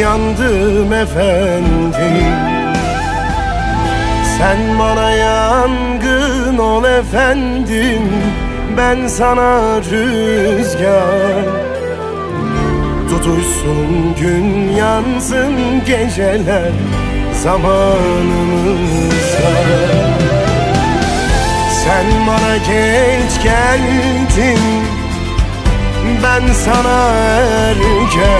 yandım efendim. Sen bana yangın ol efendim. Ben sana rüzgar. Tutuşsun gün yansın geceler zamanımızda Sen bana geç geldin Ben sana erken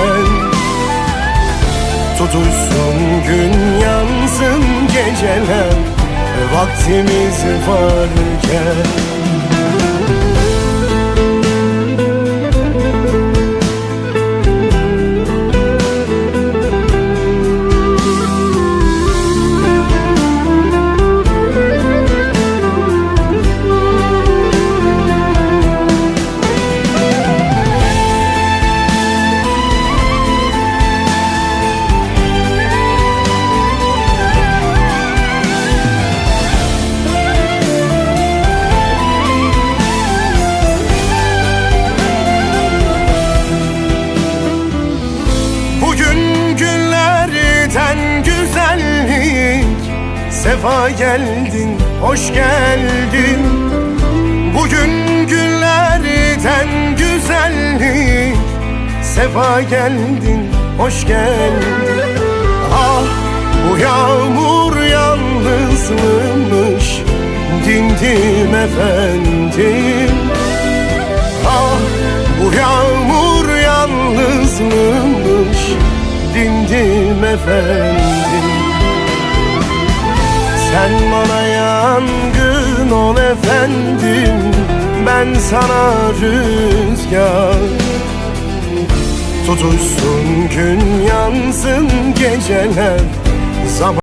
Tutuşsun gün yansın geceler Vaktimiz varken Sefa geldin, hoş geldin. Bugün günlerden güzellik. Sefa geldin, hoş geldin. Ah bu yağmur yalnızlığmış Dindim efendim. Ah bu yağmur yalnızlığmış Dindim efendim Sen bana yangın ol efendim Ben sana rüzgar. Tutuşsun gün yansın geceler